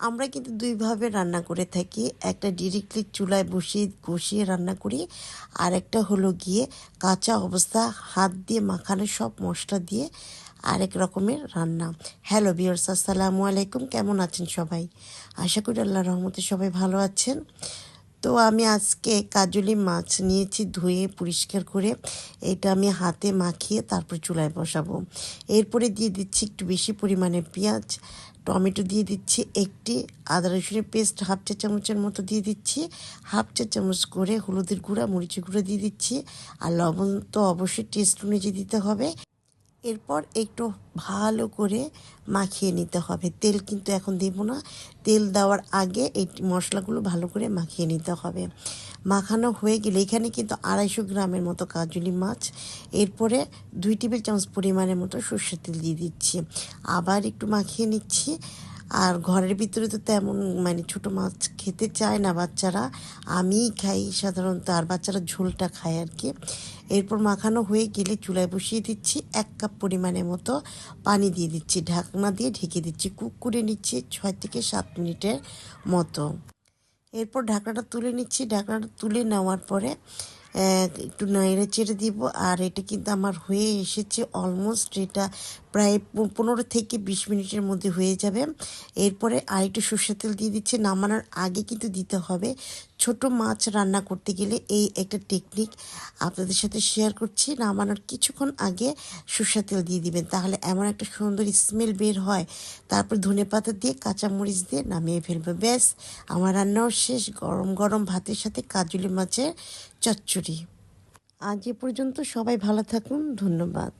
আমরা কিন্তু দুইভাবে রান্না করে থাকি। একটা ডিরেক্টলি চুলায় বসিয়ে বসিয়ে রান্না করি আর একটা হলো গিয়ে কাঁচা অবস্থা, হাত দিয়ে মাখানো সব মশলা দিয়ে আরেক রকমের রান্না। হ্যালো বিয়ার্স আসসালামু আলাইকুম। কেমন আছেন সবাই? আশা করি আল্লাহ রহমতে সবাই ভালো আছেন। তো আমি আজকে কাজলি মাছ নিয়েছি ধুয়ে পরিষ্কার করে। এটা আমি হাতে মাখিয়ে তারপর চুলায় বসাবো। এরপরে দিয়ে দিচ্ছি একটু বেশি পরিমাণে পেঁয়াজ টমেটো দিয়ে দিচ্ছি একটি, আদা রসুনের পেস্ট হাফ চা চামচের মতো দিয়ে দিচ্ছি, হাফ চা চামচ করে হলুদের গুঁড়া, মরিচের গুঁড়া দিয়ে দিচ্ছি, আর লবণ তো অবশ্যই টেস্ট অনুযায়ী দিতে হবে। এরপর একটু ভালো করে মাখিয়ে নিতে হবে। তেল কিন্তু এখন দেব না। তেল দেওয়ার আগে এই মশলাগুলো ভালো করে মাখিয়ে নিতে হবে। মাখানো হয়ে গেলে এখানে কিন্তু আড়াইশো গ্রামের মতো কাজুলি মাছ, এরপরে দুই টেবিল চামচ পরিমাণের মতো সর্ষের তেল দিয়ে দিচ্ছি। আবার একটু মাখিয়ে নিচ্ছি। আর ঘরের ভিতরে তো তেমন মানে ছোটো মাছ খেতে চায় না বাচ্চারা। আমিই খাই সাধারণত, আর বাচ্চারা ঝোলটা খায় আর কি এরপর মাখানো হয়ে গেলে চুলায় বসিয়ে দিচ্ছি এক কাপ পরিমাণের মতো পানি দিয়ে দিচ্ছি, ঢাকনা দিয়ে ঢেকে দিচ্ছি, কুক করে নিচ্ছি ছয় থেকে সাত মিনিটের মতো। এরপর ঢাকনাটা তুলে নিচ্ছি, ঢাকনাটা তুলে নেওয়ার পরে একটু নেড়ে চেড়ে দিব। আর এটা কিন্তু আমার হয়ে এসেছে অলমোস্ট এটা প্রায় পনেরো থেকে বিশ মিনিটের মধ্যে হয়ে যাবে। এরপরে আরেকটু সর্ষের তেল দিয়ে দিচ্ছে। নামানোর আগে কিন্তু দিতে হবে ছোট মাছ রান্না করতে গেলে এই একটা টেকনিক আপনাদের সাথে শেয়ার করছি। নামানোর কিছুক্ষণ আগে সর্ষের তেল দিয়ে দিবেন। তাহলে এমন একটা সুন্দর স্মেল বের হয়। তারপর ধনে পাতা দিয়ে কাঁচামরিচ দিয়ে নামিয়ে ফেলবে। ব্যাস, আমার রান্নাও শেষ। গরম গরম ভাতের সাথে কাজুলি মাছের চচ্চড়ি। আজ এ পর্যন্ত সবাই ভালো থাকুন। ধন্যবাদ।